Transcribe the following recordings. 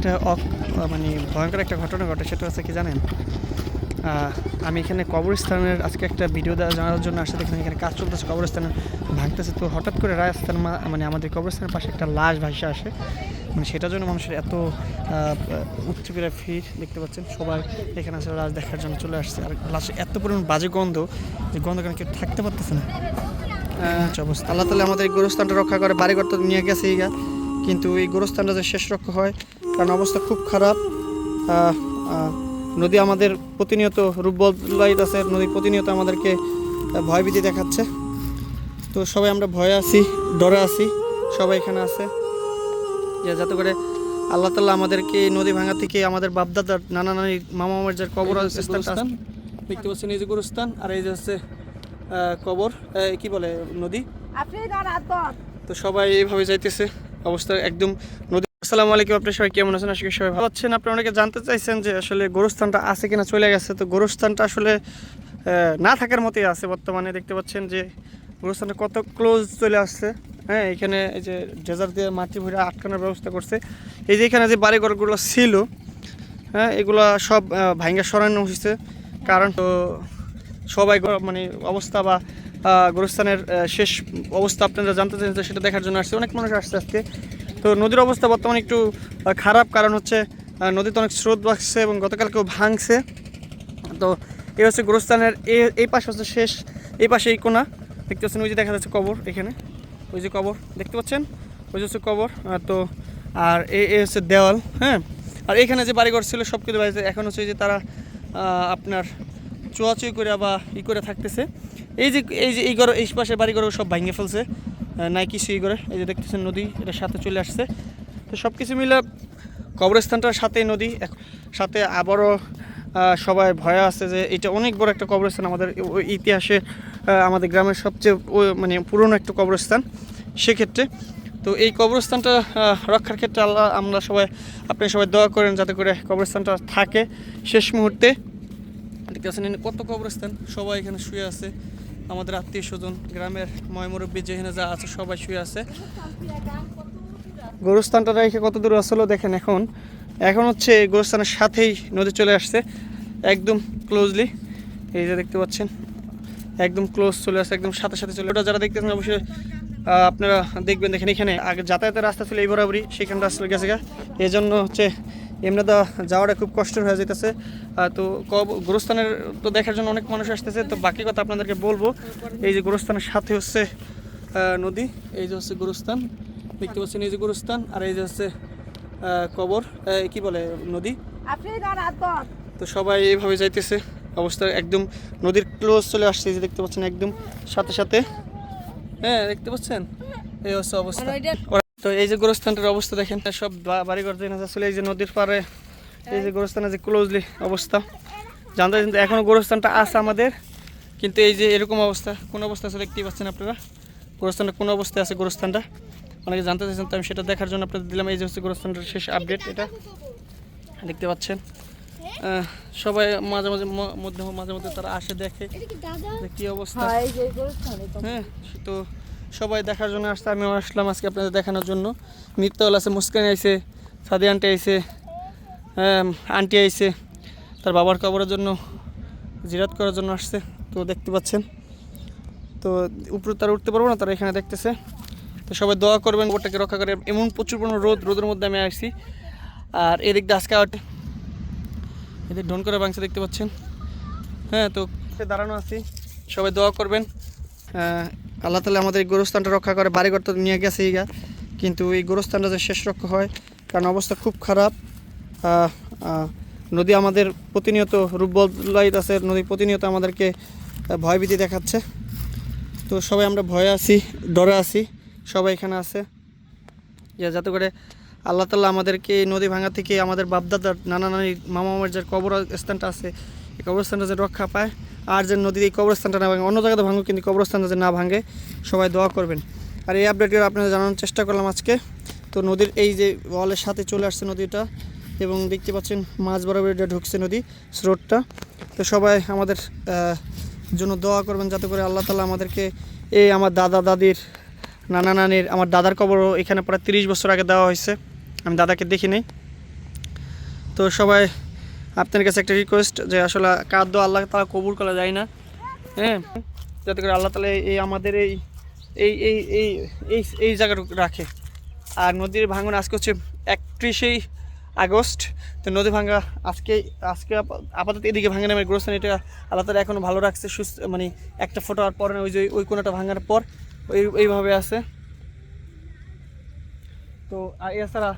একটা মানে ভয়ঙ্কর একটা ঘটনা ঘটে সেটা হচ্ছে কি জানেন? আমি এখানে কবরস্থানের আজকে একটা ভিডিও দেওয়া জানার জন্য আসলে দেখলাম এখানে কাজ চলতেছে কবরস্থান ভাঙতেছে। তো হঠাৎ করে রাজস্থান মানে আমাদের কবরস্থানের পাশে একটা লাশ ভাসে আসে। মানে সেটার জন্য মানুষের এত উচ্চ করে ভিড় দেখতে পাচ্ছেন। সবাই এখানে আসলে লাশ দেখার জন্য চলে আসছে। আর লাশে এত পরিমাণ বাজে গন্ধ যে গন্ধ কারণে কেউ থাকতে পারতেছে না। হচ্ছে অবস্থা? আল্লাহ তালা আমাদের এই গোরস্থানটা রক্ষা করে বাড়িঘর তো নিয়ে গেছে ইগা কিন্তু এই গোরস্থানটা যে শেষ রক্ষা হয় কারণ অবস্থা খুব খারাপ। নদী আমাদের প্রতিনিয়ত রূপ বদলাইতেছে নদী প্রতিনিয়ত আমাদেরকে ভয়ভীতি দেখাচ্ছে। তো সবাই আমরা ভয়ে আছি ডরে আছি সবাই এখানে আছে। যে যাতে করে আল্লাহ তাল্লাহ আমাদেরকে এই নদী ভাঙা থেকে আমাদের বাপদাদার নানা নানি মামা মামার যে কবর স্থানটা আছে, দেখতে পাচ্ছেন এই যে গোরস্থান আর এই যে হচ্ছে আহ, কবর কি বলে নদী? তো সবাই এইভাবে যাইতেছে অবস্থা একদম নদী আসসালামু আলাইকুম আপনি সবাই কেমন আছেন? আজকে সবাই ভালো আছেন। আপনি অনেকে জানতে চাইছেন যে আসলে গোরস্থানটা আছে কিনা, চলে গেছে। তো গোরস্থানটা আসলে না থাকার মতোই আছে বর্তমানে। দেখতে পাচ্ছেন যে গোরস্থানটা কত ক্লোজ চলে আসছে। হ্যাঁ এখানে এই যে ডেজার দিয়ে মাটি ভরে আটকানোর ব্যবস্থা করছে। এই যে এখানে যে বাড়িঘরগুলো ছিল হ্যাঁ এগুলো সব ভাঙ্গা সরানো হয়েছে। কারণ তো সবাই মানে অবস্থা বা গোরস্থানের শেষ অবস্থা আপনারা জানতে চাইছেন সেটা দেখার জন্য আসছে। অনেক মানুষ আসছে আজকে। তো নদীর অবস্থা বর্তমানে একটু খারাপ কারণ হচ্ছে নদীতে অনেক স্রোত বাড়ছে এবং গতকালকেও ভাঙছে। তো এই হচ্ছে গোরস্থানের, এ- এই পাশে হচ্ছে শেষ, এই পাশে এই কোনা। দেখতে পাচ্ছেন, ওই যে দেখা যাচ্ছে কবর এখানে। ওই যে কবর, দেখতে পাচ্ছেন? ওই যে হচ্ছে কবর তো, আর এই হচ্ছে দেওয়াল হ্যাঁ? আর এখানে যে বাড়িঘর ছিল, সব কিছু বাড়িতে, এখন হচ্ছে যে তারা আপনার চুয়াচুই করে বা ই করে থাকতেছে। এই যে এই যে এই ঘর, এই পাশে বাড়িঘর সব ভাঙে ফেলছে। আহ, নাই কিছু এই করে। এই যে দেখতেছেন নদী এটার সাথে চলে আসছে। তো সব কিছু মিলে কবরস্থানটার সাথে নদী। সাথে আবারও সবাই ভয় আছে যে এটা অনেক বড় একটা কবরস্থান আমাদের ইতিহাসে আমাদের গ্রামের সবচেয়ে মানে পুরনো একটা কবরস্থান সেক্ষেত্রে। তো এই কবরস্থানটা রক্ষার ক্ষেত্রে আল্লাহ আমরা সবাই আপনি সবাই দোয়া করেন যাতে করে কবরস্থানটা থাকে শেষ মুহূর্তে। দেখতে পাচ্ছেন কত কবরস্থান? সবাই এখানে শুয়ে আছে। আমাদের আত্মীয় স্বজন, গ্রামের ময়মুরব্বী যেখানে যা আছে সবাই শুয়ে আছে। গোরস্থানটা রেখে কত দূর আসলো দেখেন এখন। এখন হচ্ছে গোরস্থানের সাথেই নদী চলে আসছে, একদম ক্লোজলি এই যে দেখতে পাচ্ছেন, একদম ক্লোজ চলে আসছে, একদম সাথে সাথে চলে ওটা যারা দেখতেছেন অবশ্যই আপনারা দেখবেন দেখেন এখানে আগে যাতায়াতের রাস্তা ছিল এই বরাবরই, সেখানটা আসলে গেছে গা। এই জন্য হচ্ছে এমনি তো যাওয়াটা খুব কষ্টের হয়ে যেতেছে তো কব গোরস্থানের তো দেখার জন্য অনেক মানুষ আসতেছে। তো বাকি কথা আপনাদেরকে বলব এই যে গোরস্থানের সাথে হচ্ছে নদী এই যে হচ্ছে গোরস্থান দেখতে পাচ্ছেন এই যে গোরস্থান আর এই যে হচ্ছে কবর কি বলে নদী। তো সবাই এইভাবে যাইতেছে অবস্থা একদম নদীর ক্লোজ চলে আসছে এই যে দেখতে পাচ্ছেন একদম সাথে সাথে। হ্যাঁ দেখতে পাচ্ছেন? এই হচ্ছে অবস্থা। তো এই যে গোরস্থানটার অবস্থা দেখেন সব বাড়িঘর যেখানে আসলে এই যে নদীর পাড়ে। এই যে গোরস্থানের যে ক্লোজলি অবস্থা। জানতে কিন্তু এখনও গোরস্থানটা আছে আমাদের। কিন্তু এই যে এরকম অবস্থা কোন অবস্থা আছে দেখতেই পাচ্ছেন আপনারা? গোরস্থানটা কোন অবস্থায় আছে গোরস্থানটা? অনেকে জানতে চাইছেন তো আমি সেটা দেখার জন্য আপনাদের দিলাম। এই যে হচ্ছে গোরস্থানটার শেষ আপডেট এটা। দেখতে পাচ্ছেন। সবাই মাঝে মাঝে মধ্যে মাঝে মধ্যে তারা আসে দেখে। কি অবস্থা। হয় হ্যাঁ তো সবাই দেখার জন্য আসছে আমিও আসলাম আজকে আপনাদের দেখানোর জন্য। মিত্তল আছে মুস্কান আইছে সাদি আন্টি হ্যাঁ, আন্টি আইছে তার বাবার কবরের জন্য জিরাত করার জন্য আসছে তো দেখতে পাচ্ছেন। তো উপরে তারা উঠতে পারব না তারা এখানে দেখতেছে। তো সবাই দোয়া করবেন ওটাকে রক্ষা করে এমন প্রচুর পরিমাণ রোদ রোদের মধ্যে আমি আসছি। আর এদিক দিয়ে আজকে আট এদের ঢোন করে বাংছে দেখতে পাচ্ছেন। হ্যাঁ তো দাঁড়ানো আছি। সবাই দোয়া করবেন। আল্লাহ তালা আমাদের এই গোরস্থানটা রক্ষা করে, বাড়িঘর তো নিয়ে গেছে ইগা কিন্তু এই গোরস্থানটা যে শেষ রক্ষা হয়, কারণ অবস্থা খুব খারাপ। নদী আমাদের প্রতিনিয়ত রূপ বদলাইত আছে, নদী প্রতিনিয়ত আমাদেরকে ভয়ভীতি দেখাচ্ছে। তো সবাই আমরা ভয়ে আছি, ডরে আছি, সবাই এখানে আছে। যে যাতে করে আল্লাহ তাল্লাহ আমাদেরকে এই নদী ভাঙা থেকে আমাদের বাপদাদার, নানা নানি মামা মামার যে কবর স্থানটা আছে এই কবরস্থানটা যে রক্ষা পায়। আর যে নদীর এই কবরস্থানটা না ভাঙে, অন্য জায়গাতে ভাঙুক কিন্তু কবরস্থানটা যে না ভাঙে, সবাই দোয়া করবেন। আর এই আপডেটগুলো আপনাদের জানানোর চেষ্টা করলাম আজকে। তো নদীর এই যে ওয়ালের সাথে চলে আসছে নদীটা, এবং দেখতে পাচ্ছেন মাছ বরাবর এটা ঢুকছে নদী, স্রোতটা। তো সবাই আমাদের জন্য দোয়া করবেন যাতে করে আল্লাহ তালা আমাদেরকে এই আমার দাদা দাদির, নানা নানির, আমার দাদার কবরও এখানে প্রায় তিরিশ বছর আগে দেওয়া হয়েছে। আমি দাদাকে দেখি নেই। তো সবাই আপনার কাছে একটা রিকোয়েস্ট যে আসলে কাদ্য আল্লাহ তালা কবুল করা যায় না? হ্যাঁ? যাতে করে আল্লাহ তালা এই আমাদের এই এই এই এই এই এই জায়গাটুকু রাখে। আর নদীর ভাঙন আজকে হচ্ছে একত্রিশেই আগস্ট। তো নদী ভাঙা আজকে আজকে আপাতত এদিকে ভাঙা নামের গ্রস্থান। এটা আল্লাহ তালা এখনও ভালো রাখছে, সুস্থ মানে একটা ফটো আর পরে না, ওই যে ওই কোনাটা ভাঙার পর ওই এইভাবে আছে। তো এছাড়া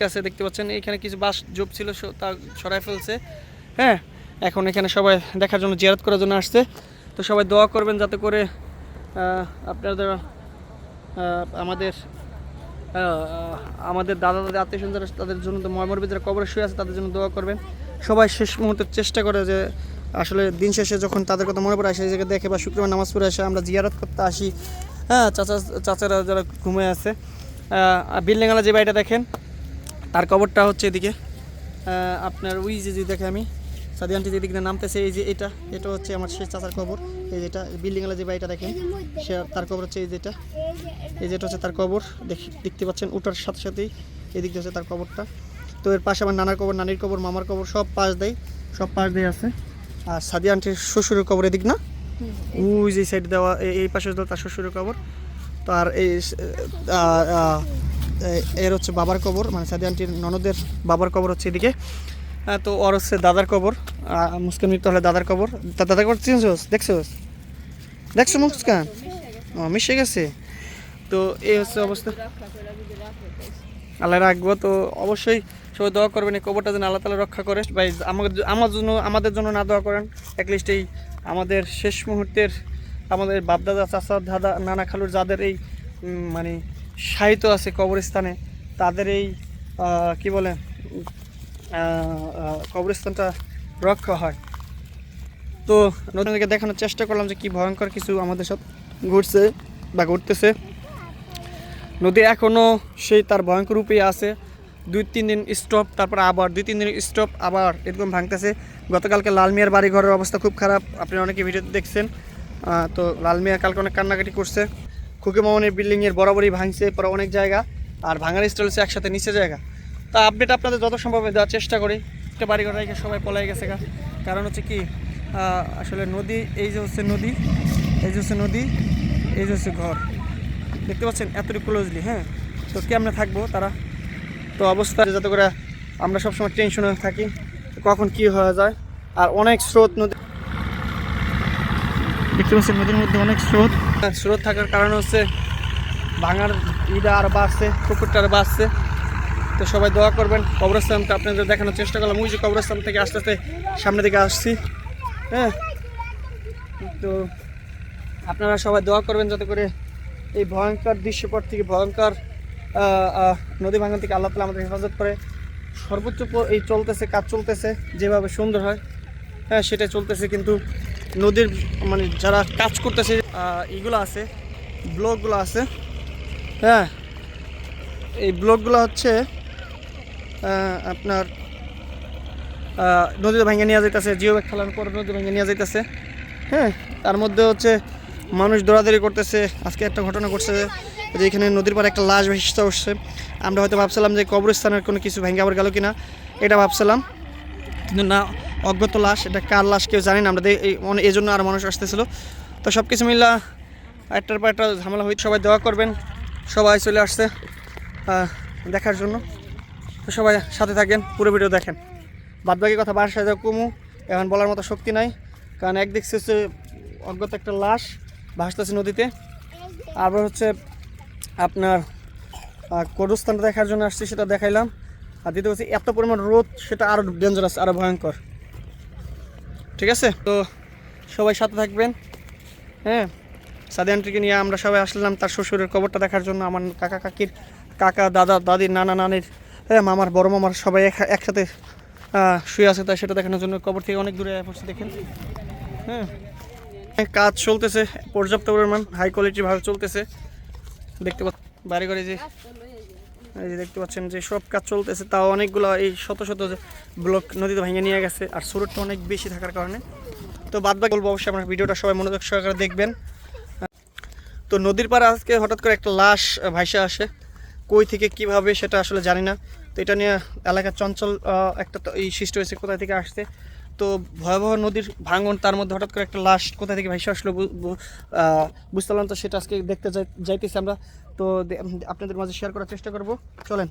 কাছে দেখতে পাচ্ছেন, এখানে কিছু বাস জব ছিল তা সরাই ফেলছে। হ্যাঁ এখন এখানে সবাই দেখার জন্য জিয়ারত করার জন্য আসছে। তো সবাই দোয়া করবেন যাতে করে আপনাদের আমাদের আমাদের দাদা দাদা, আত্মীয় স্বজন যারা তাদের জন্য তো ময়মরবি যারা কবরে শুয়ে আছে, তাদের জন্য দোয়া করবেন। সবাই শেষ মুহূর্তে চেষ্টা করে যে, আসলে দিন শেষে যখন তাদের কথা মনে পড়ে আসে, এই জায়গায় দেখে বা শুক্রবার নামাজ পড়ে আসে, আমরা জিয়ারত করতে আসি। হ্যাঁ চাচা, চাচারা যারা ঘুমে আছে বিল্ডিংওয়ালা যে বাড়িটা দেখেন তার কবরটা হচ্ছে এদিকে। আপনার ওই যে যে দেখে আমি সাদি আন্টি যেদিকে দিয়ে নামতেছে, এই যে এটা এটা হচ্ছে আমার শেষ চাচার কবর। এই যেটা বিল্ডিংওয়ালা যে বাড়িটা দেখেন, সে তার কবর হচ্ছে এই যেটা এই যেটা হচ্ছে তার কবর, দেখি, দেখতে পাচ্ছেন ওটার সাথে সাথেই এদিক হচ্ছে তার কবরটা। তো এর পাশে আমার নানার কবর, নানির কবর, মামার কবর, সব পাশ দেয়, সব পাশ দিয়ে আছে। আর সাদি আন্টির শ্বশুরের কবর এদিক না? ওই যে সাইড দেওয়া এই- পাশে তার শ্বশুরের কবর। তো আর এই এর হচ্ছে বাবার কবর মানে সাদি আন্টির ননদের বাবার কবর হচ্ছে এদিকে। তো ওর হচ্ছে দাদার কবর মুস্কান মৃত্যু হলে দাদার কবর। দাদার কবর চিনছোস দেখছোস দেখছ? মুস্কান? ও, মিশে গেছে। তো এই হচ্ছে অবস্থা। আল্লাহ রাখব তো অবশ্যই সবাই দোয়া করবেন, এই কবরটা যেন আল্লাহ তালা রক্ষা করে। ভাই, আমাদের আমার জন্য, আমাদের জন্য না দোয়া করেন। অ্যাটলিস্ট এই আমাদের শেষ মুহূর্তের, আমাদের বাপদাদা, চাচা, দাদা, নানা খালুর যাদের এই মানে সাহিত্য আছে কবরস্থানে। তাদের এই কি বলে কবরস্থানটা রক্ষা হয়। তো নতুনকে দেখানোর চেষ্টা করলাম যে কি ভয়ঙ্কর কিছু আমাদের সব ঘুরছে বা ঘুরতেছে। নদী এখনও সেই তার ভয়ঙ্কর রূপেই আছে। দুই তিন দিন স্টপ তারপর আবার দুই তিন দিন স্টপ আবার এরকম ভাঙতেছে। গতকালকে লালমিয়ার বাড়ি ঘরের অবস্থা খুব খারাপ। আপনি অনেকে ভিডিওতে দেখছেন। তো লালমিয়া কালকে অনেক কান্নাকাটি করছে। খুকি মামনের বিল্ডিংয়ের বরাবরই ভাঙছে পরে অনেক জায়গা, আর ভাঙার স্টল হচ্ছে একসাথে নিচে জায়গা। তা আপডেট আপনাদের যত সম্ভব দেওয়ার চেষ্টা করি। একটা বাড়ি ঘর রেখে সবাই পলাই গেছে কারণ হচ্ছে কি আসলে নদী, এই যে হচ্ছে নদী, এই যে হচ্ছে নদী, এই যে হচ্ছে ঘর। দেখতে পাচ্ছেন এতটুকু ক্লোজলি হ্যাঁ? তো কেমনে থাকব তারা? তো অবস্থা যাতে করে আমরা সবসময় টেনশনে থাকি কখন কি হয়ে যায়। আর অনেক স্রোত নদী দেখতে পাচ্ছেন নদীর মধ্যে অনেক স্রোত। স্রোত থাকার কারণ হচ্ছে ভাঙার ইটা আর বাড়ছে, পুকুরটা আর বাড়ছে। তো সবাই দোয়া করবেন, কবরস্থানটা আপনাদের দেখানোর চেষ্টা করলাম। ওই যে কবরস্থান থেকে আস্তে আস্তে সামনের দিকে আসছি। হ্যাঁ? তো আপনারা সবাই দোয়া করবেন যাতে করে এই ভয়ঙ্কর দৃশ্যপট থেকে, ভয়ঙ্কর নদী ভাঙন থেকে আল্লাহ তালা আমাদের হেফাজত করে। সর্বোচ্চ এই চলতেছে, কাজ চলতেছে, যেভাবে সুন্দর হয়। হ্যাঁ সেটা চলতেছে কিন্তু নদীর মানে যারা কাজ করতেছে আহ, এইগুলো আছে ব্লকগুলো আছে। হ্যাঁ এই ব্লকগুলো হচ্ছে আপনার নদীতে ভেঙে নিয়ে যাইতেছে জিও ব্যাগ খেলার পর নদী ভেঙে নিয়ে যাইতেছে। হ্যাঁ তার মধ্যে হচ্ছে মানুষ দৌড়াদৌড়ি করতেছে আজকে একটা ঘটনা ঘটছে যে এখানে নদীর পাড়ে একটা লাশ ভেসে উঠছে আমরা হয়তো ভাবছিলাম যে কবরস্থানের কোনো কিছু ভেঙে আবার গেল কিনা এটা ভাবছিলাম। কিন্তু না অজ্ঞাত লাশ, এটা কার লাশ কেউ জানি না, আমরা এই জন্য আর মানুষ আসতেছিল। তো সব কিছু মিল্লা একটার পর একটা ঝামেলা হয়ে সবাই দোয়া করবেন, সবাই চলে আসছে দেখার জন্য। তো সবাই সাথে থাকেন, পুরো ভিডিও দেখেন। বাদবাকি কথা বাসায় যাও কমু, এখন বলার মতো শক্তি নাই, কারণ একদিক হচ্ছে অজ্ঞাত একটা লাশ ভাসতেছে নদীতে, আবার হচ্ছে আপনার কবরস্থানটা দেখার জন্য আসছি সেটা দেখাইলাম। আর দ্বিতীয় হচ্ছে এত পরিমাণ রোদ, সেটা আরও ডেঞ্জারাস আরও ভয়ঙ্কর। ঠিক আছে? তো সবাই সাথে থাকবেন। হ্যাঁ? সাদিয়ানটিকে নিয়ে আমরা সবাই আসলাম তার শ্বশুরের কবরটা দেখার জন্য। আমার কাকা কাকির, কাকা, দাদা দাদির নানা, নানির হ্যাঁ মামার, বড় মামার সবাই এক- একসাথে শুয়ে আছে তাই সেটা দেখানোর জন্য কবর থেকে অনেক দূরে পড়ছে দেখেন। হ্যাঁ? কাজ চলতেছে, পর্যাপ্ত পরিমাণ হাই কোয়ালিটি ভাবে চলতেছে। দেখতে পাচ্ছি বাড়ি ঘরে যে এই যে দেখতে পাচ্ছেন যে সব কাজ চলতেছে, তাও অনেকগুলো এই শত শত ব্লক নদীতে ভেঙে নিয়ে গেছে, আর সুরটটা অনেক বেশি থাকার কারণে। তো বাদ বাকি বলব অবশ্যই আপনার ভিডিওটা সবাই মনোযোগ সহকারে দেখবেন। তো নদীর পাড়ে আজকে হঠাৎ করে একটা লাশ ভাইসা আসে। কই থেকে কীভাবে সেটা আসলে জানি না। তো এটা নিয়ে এলাকার চঞ্চল একটা এই সৃষ্টি হয়েছে কোথা থেকে আসছে? তো ভয়াবহ নদীর ভাঙন তার মধ্যে হঠাৎ করে একটা লাশ কোথা থেকে ভেসে আসলো বুঝতে পারলাম তো সেটা আজকে দেখতে যাই- যাইতেছি আমরা। তো আপনাদের মাঝে শেয়ার করার চেষ্টা করব। চলেন।